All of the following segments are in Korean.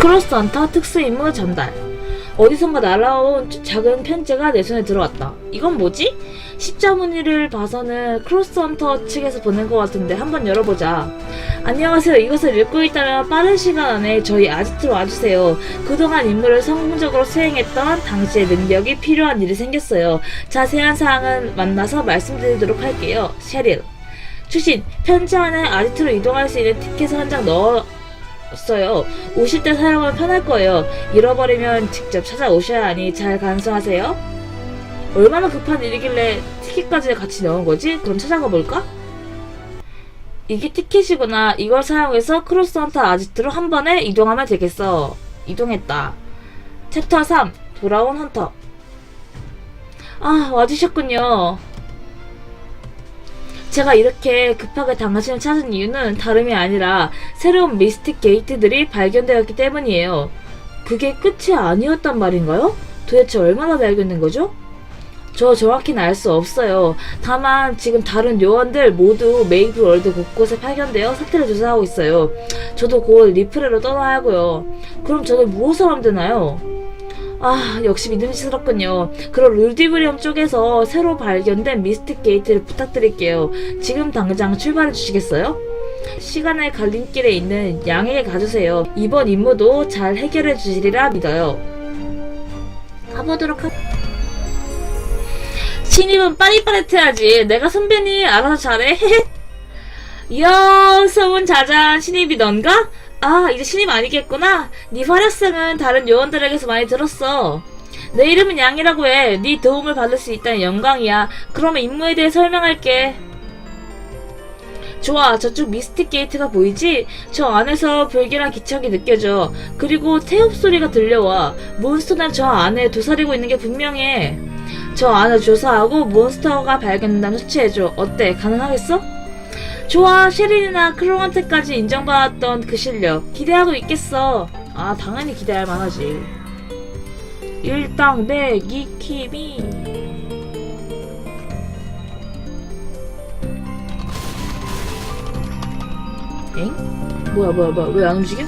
크로스헌터 특수 임무 전달. 어디선가 날아온 작은 편지가 내 손에 들어왔다. 이건 뭐지? 십자 무늬를 봐서는 크로스헌터 측에서 보낸 것 같은데 한번 열어보자. 안녕하세요. 이것을 읽고 있다면 빠른 시간 안에 저희 아지트로 와주세요. 그동안 임무를 성공적으로 수행했던 당시의 능력이 필요한 일이 생겼어요. 자세한 사항은 만나서 말씀드리도록 할게요. 셰릴. 추신, 편지 안에 아지트로 이동할 수 있는 티켓을 한 장 넣어 없어요. 오실 때 사용하면 편할 거예요. 잃어버리면 직접 찾아오셔야 하니 잘 간수하세요. 얼마나 급한 일이길래 티켓까지 같이 넣은 거지? 그럼 찾아가 볼까? 이게 티켓이구나. 이걸 사용해서 크로스 헌터 아지트로 한 번에 이동하면 되겠어. 이동했다. 챕터 3. 돌아온 헌터. 아, 와주셨군요. 제가 이렇게 급하게 당신을 찾은 이유는 다름이 아니라 새로운 미스틱 게이트들이 발견되었기 때문이에요. 그게 끝이 아니었단 말인가요? 도대체 얼마나 발견된 거죠? 저 정확히는 알 수 없어요. 다만 지금 다른 요원들 모두 메이플 월드 곳곳에 발견되어 사태를 조사하고 있어요. 저도 곧 리프레로 떠나야 하고요. 그럼 저는 무엇을 하면 되나요? 아, 역시 믿음직스럽군요. 그럼 룰디브리엄 쪽에서 새로 발견된 미스틱 게이트를 부탁드릴게요. 지금 당장 출발해 주시겠어요? 시간의 갈림길에 있는 양에게 가주세요. 이번 임무도 잘 해결해 주시리라 믿어요. 가보도록 하... 신입은 빠릿빠릿해야지. 내가 선배님 알아서 잘해. 이야, 소문 자잔 신입이 넌가? 아, 이제 신입 아니겠구나. 네 활약상은 다른 요원들에게서 많이 들었어. 내 이름은 양이라고 해. 네 도움을 받을 수 있다는 영광이야. 그러면 임무에 대해 설명할게. 좋아, 저쪽 미스틱 게이트가 보이지? 저 안에서 불길한 기척이 느껴져. 그리고 태엽 소리가 들려와. 몬스터는 저 안에 도사리고 있는 게 분명해. 저 안을 조사하고 몬스터가 발견된다면 수치해줘. 어때? 가능하겠어? 좋아, 셰린이나 크롱한테까지 인정받았던 그 실력. 기대하고 있겠어. 아, 당연히 기대할 만하지. 일당 백이 키미. 엥? 뭐야, 뭐야, 뭐야. 왜 안 움직여?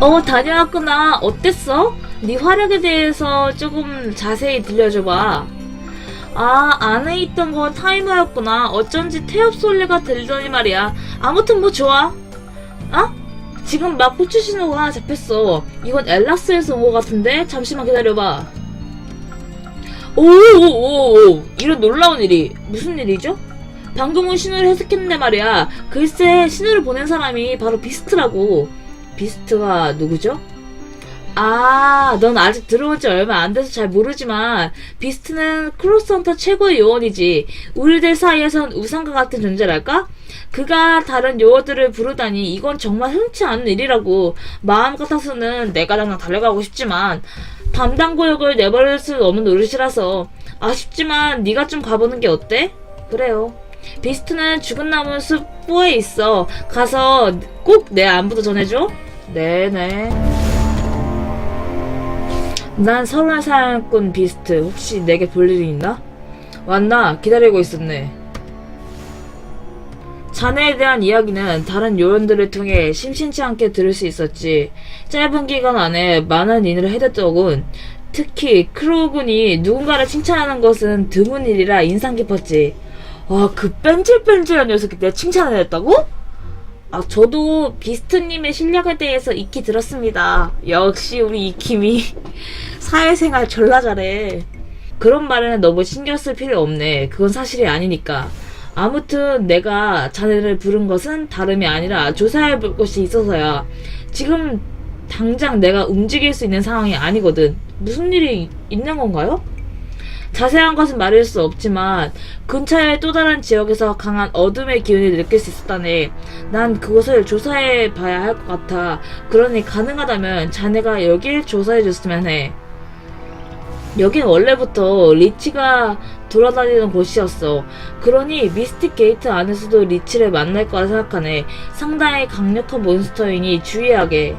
어, 다녀왔구나. 어땠어? 네 활약에 대해서 조금 자세히 들려줘봐. 아, 안에 있던 건 타이머였구나. 어쩐지 태엽 소리가 들리더니 말이야. 아무튼 뭐 좋아. 어? 지금 막 호출 신호가 하나 잡혔어. 이건 엘라스에서 온 것 같은데? 잠시만 기다려봐. 오오오오 이런 놀라운 일이 무슨 일이죠? 방금은 신호를 해석했는데 말이야. 글쎄 신호를 보낸 사람이 바로 비스트라고. 비스트가 누구죠? 아, 넌 아직 들어온 지 얼마 안 돼서 잘 모르지만, 비스트는 크로스헌터 최고의 요원이지. 우리들 사이에선 우상과 같은 존재랄까? 그가 다른 요원들을 부르다니, 이건 정말 흔치 않은 일이라고. 마음 같아서는 내가 당장 달려가고 싶지만, 담당 구역을 내버릴 수 없는 노릇이라서, 아쉽지만 네가 좀 가보는 게 어때? 그래요. 비스트는 죽은 나무 숲 4에 있어. 가서 꼭 내 안부도 전해줘. 네네. 난 서울 사냥꾼 비스트. 혹시 내게 볼 일이 있나? 왔나? 기다리고 있었네. 자네에 대한 이야기는 다른 요원들을 통해 심심치 않게 들을 수 있었지. 짧은 기간 안에 많은 일을 해댔더군. 특히 크로우군이 누군가를 칭찬하는 것은 드문 일이라 인상 깊었지. 와, 그 뺀질뺀질한 녀석이 내 칭찬을 했다고? 아, 저도 비스트님의 실력에 대해서 익히 들었습니다. 역시 우리 이킴이 사회생활 졸라 잘해. 그런 말에는 너무 신경 쓸 필요 없네. 그건 사실이 아니니까. 아무튼 내가 자네를 부른 것은 다름이 아니라 조사해 볼 것이 있어서야. 지금 당장 내가 움직일 수 있는 상황이 아니거든. 무슨 일이 있는 건가요? 자세한 것은 말할 수 없지만 근처의 또 다른 지역에서 강한 어둠의 기운을 느낄 수 있었다네. 난 그것을 조사해 봐야 할 것 같아. 그러니 가능하다면 자네가 여길 조사해 줬으면 해. 여긴 원래부터 리치가 돌아다니는 곳이었어. 그러니 미스틱 게이트 안에서도 리치를 만날 거라 생각하네. 상당히 강력한 몬스터이니 주의하게.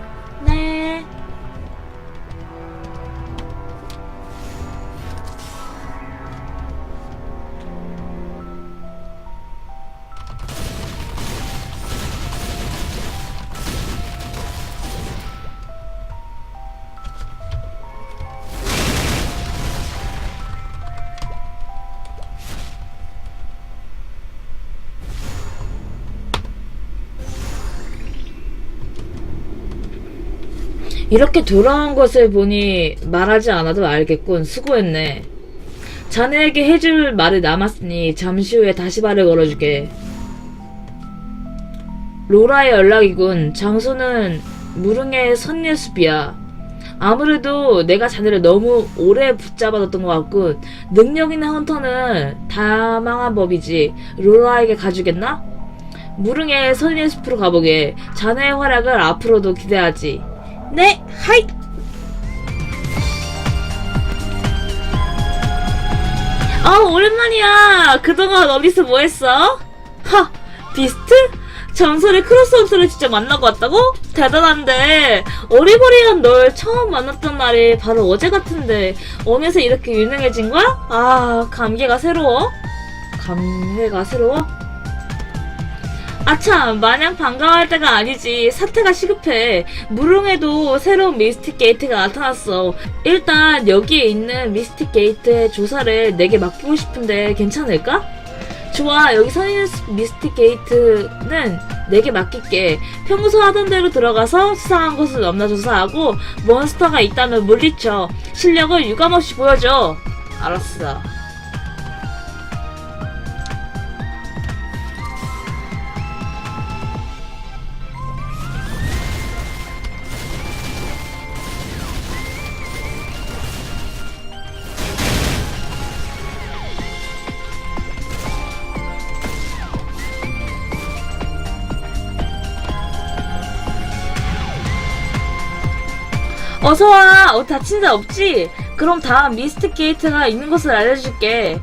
이렇게 돌아온 것을 보니 말하지 않아도 알겠군. 수고했네. 자네에게 해줄 말이 남았으니 잠시 후에 다시 말을 걸어주게. 로라의 연락이군. 장소는 무릉의 선예숲이야. 아무래도 내가 자네를 너무 오래 붙잡아뒀던 것 같군. 능력 있는 헌터는 다망한 법이지. 로라에게 가주겠나? 무릉의 선예숲으로 가보게. 자네의 활약을 앞으로도 기대하지. 네, 하이! 아, 오랜만이야. 그동안 어디서 뭐 했어? 하, 비스트? 전설의 크로스헌터를 진짜 만나고 왔다고? 대단한데, 어리버리한 널 처음 만났던 날이 바로 어제 같은데, 어느새 이렇게 유능해진 거야? 아, 감개가 새로워? 감회가 새로워? 아참, 마냥 반가워할 때가 아니지. 사태가 시급해. 무릉에도 새로운 미스틱 게이트가 나타났어. 일단 여기에 있는 미스틱 게이트의 조사를 내게 맡기고 싶은데 괜찮을까? 좋아, 여기 서 있는 미스틱 게이트는 내게 맡길게. 평소 하던 대로 들어가서 수상한 곳을 넘나 조사하고 몬스터가 있다면 물리쳐. 실력을 유감없이 보여줘. 알았어. 어서와! 어, 다친 데 없지? 그럼 다음 미스틱 게이트가 있는 곳을 알려줄게.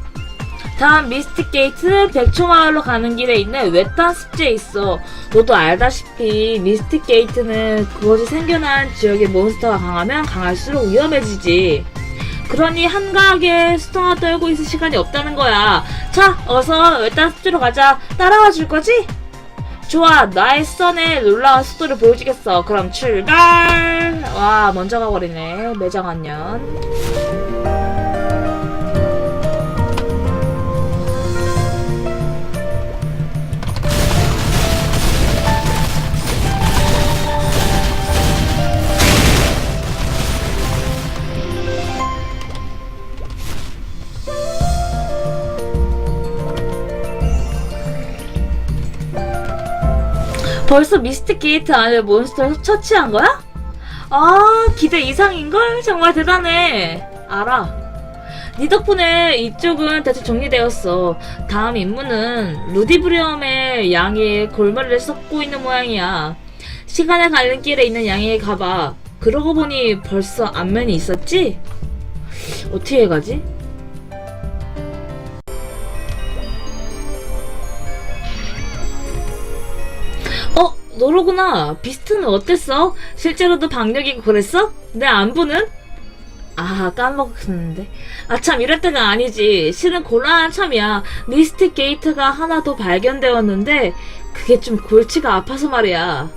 다음 미스틱 게이트는 백초마을로 가는 길에 있는 외딴 습지에 있어. 너도 알다시피 미스틱 게이트는 그것이 생겨난 지역의 몬스터가 강하면 강할수록 위험해지지. 그러니 한가하게 수동화 떨고 있을 시간이 없다는 거야. 자, 어서 외딴 습지로 가자. 따라와 줄 거지? 좋아, 나의 선에 놀라운 속도를 보여주겠어. 그럼 출발! 와, 먼저 가버리네. 매장 안녕. 벌써 미스틱 게이트 안에 몬스터를 처치한 거야? 아, 기대 이상인걸? 정말 대단해. 알아. 네 덕분에 이쪽은 대체 정리되었어. 다음 임무는 루디브리엄의 양의 골머리를 썩고 있는 모양이야. 시간의 갈림길에 있는 양에게 가봐. 그러고 보니 벌써 안면이 있었지? 어떻게 가지? 너로구나. 비스트는 어땠어? 실제로도 박력이고 그랬어? 내 안부는? 아, 까먹었는데. 아, 참, 이럴 때가 아니지. 실은 곤란한 참이야. 미스틱 게이트가 하나 더 발견되었는데, 그게 좀 골치가 아파서 말이야.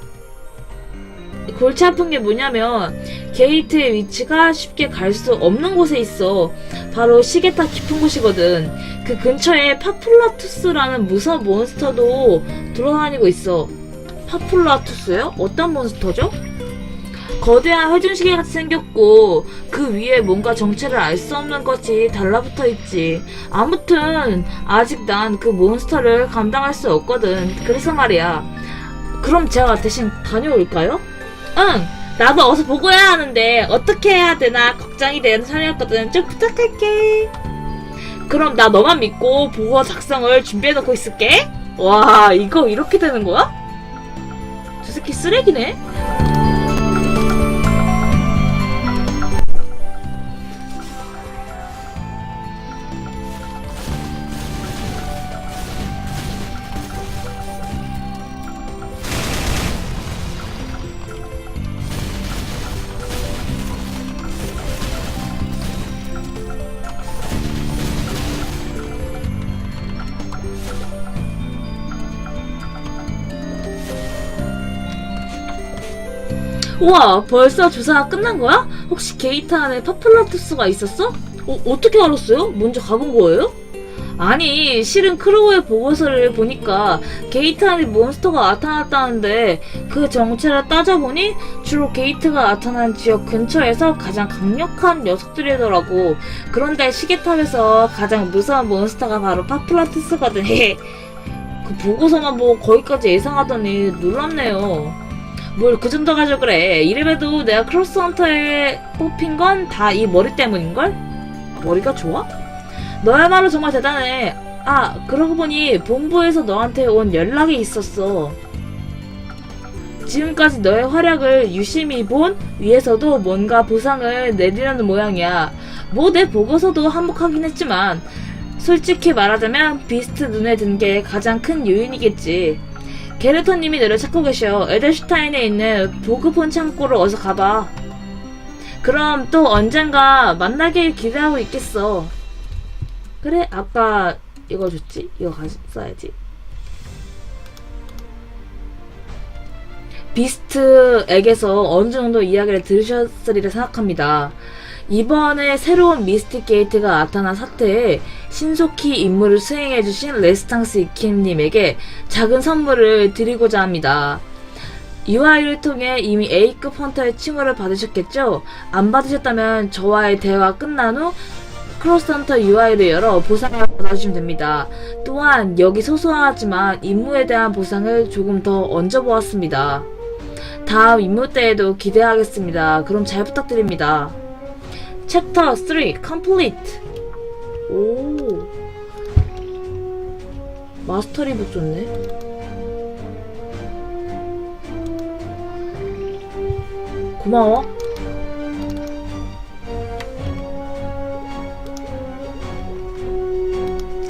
골치 아픈 게 뭐냐면, 게이트의 위치가 쉽게 갈 수 없는 곳에 있어. 바로 시계타 깊은 곳이거든. 그 근처에 파플라투스라는 무서운 몬스터도 돌아다니고 있어. 파플라투스요? 어떤 몬스터죠? 거대한 회전시계 같이 생겼고 그 위에 뭔가 정체를 알 수 없는 것이 달라붙어 있지. 아무튼 아직 난 그 몬스터를 감당할 수 없거든. 그래서 말이야. 그럼 제가 대신 다녀올까요? 응. 나도 어서 보고 해야 하는데 어떻게 해야 되나 걱정이 되는 사람이었거든. 좀 부탁할게. 그럼 나 너만 믿고 보고 작성을 준비해 놓고 있을게. 와 이거 이렇게 되는 거야? 저 새끼 쓰레기네? 우와, 벌써 조사가 끝난 거야? 혹시 게이트 안에 파플라투스가 있었어? 어, 어떻게 알았어요? 먼저 가본 거예요? 아니, 실은 크로우의 보고서를 보니까 게이트 안에 몬스터가 나타났다는데 그 정체를 따져보니 주로 게이트가 나타난 지역 근처에서 가장 강력한 녀석들이더라고. 그런데 시계탑에서 가장 무서운 몬스터가 바로 파플라투스거든. 그 보고서만 보고 거기까지 예상하더니 놀랍네요. 뭘 그 정도 가지고 그래. 이래봬도 내가 크로스헌터에 뽑힌 건 다 이 머리 때문인걸? 머리가 좋아? 너야말로 정말 대단해. 아, 그러고 보니 본부에서 너한테 온 연락이 있었어. 지금까지 너의 활약을 유심히 본 위에서도 뭔가 보상을 내리려는 모양이야. 뭐 내 보고서도 한몫하긴 했지만 솔직히 말하자면 비스트 눈에 든 게 가장 큰 요인이겠지. 게르터님이 너를 찾고 계셔. 에델슈타인에 있는 보급폰 창고로 어서 가봐. 그럼 또 언젠가 만나길 기대하고 있겠어. 그래, 아까 이거 줬지? 이거 가지, 써야지. 비스트에게서 어느 정도 이야기를 들으셨으리라 생각합니다. 이번에 새로운 미스틱 게이트가 나타난 사태에 신속히 임무를 수행해주신 레스탕스 이킴님에게 작은 선물을 드리고자 합니다. UI를 통해 이미 A급 헌터의 칭호를 받으셨겠죠? 안 받으셨다면 저와의 대화 끝난 후 크로스헌터 UI를 열어 보상을 받아주시면 됩니다. 또한 여기 소소하지만 임무에 대한 보상을 조금 더 얹어보았습니다. 다음 임무 때에도 기대하겠습니다. 그럼 잘 부탁드립니다. 챕터 3 complete. 오. 마스터리 붙였네. 고마워.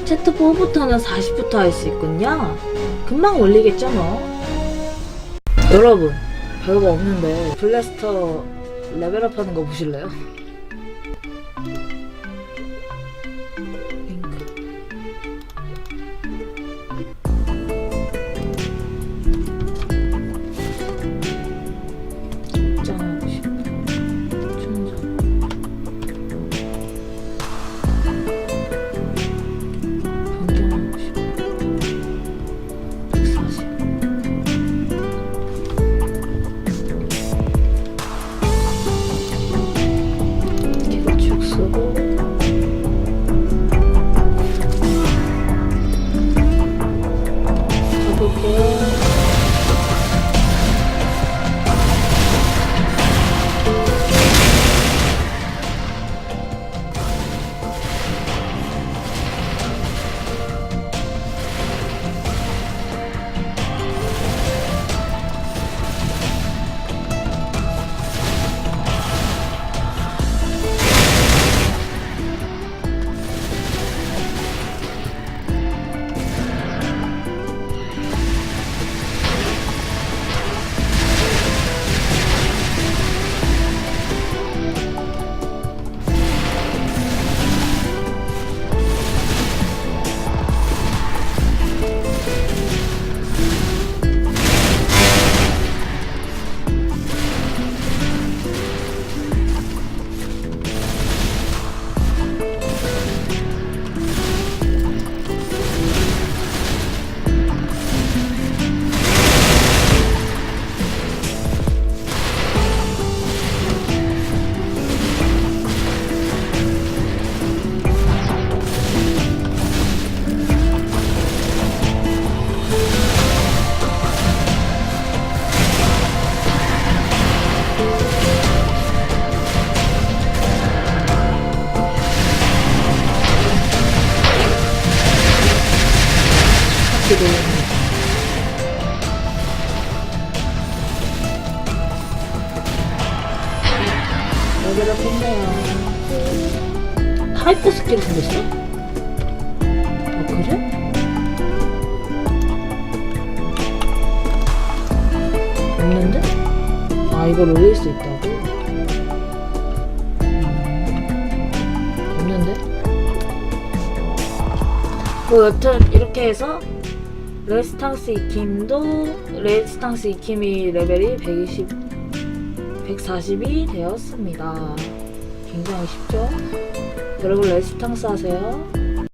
챕터 4부터는 40부터 할 수 있군요. 금방 올리겠죠 뭐. 여러분, 별거 없는데 블래스터 레벨업 하는 거 보실래요? 이걸 올릴 수 있다고? 음, 없는데? 뭐 여튼 이렇게 해서 레스탕스 이킴도 레스탕스 이킴이 레벨이 120 140이 되었습니다. 굉장히 쉽죠? 여러분 레지스탕스 하세요.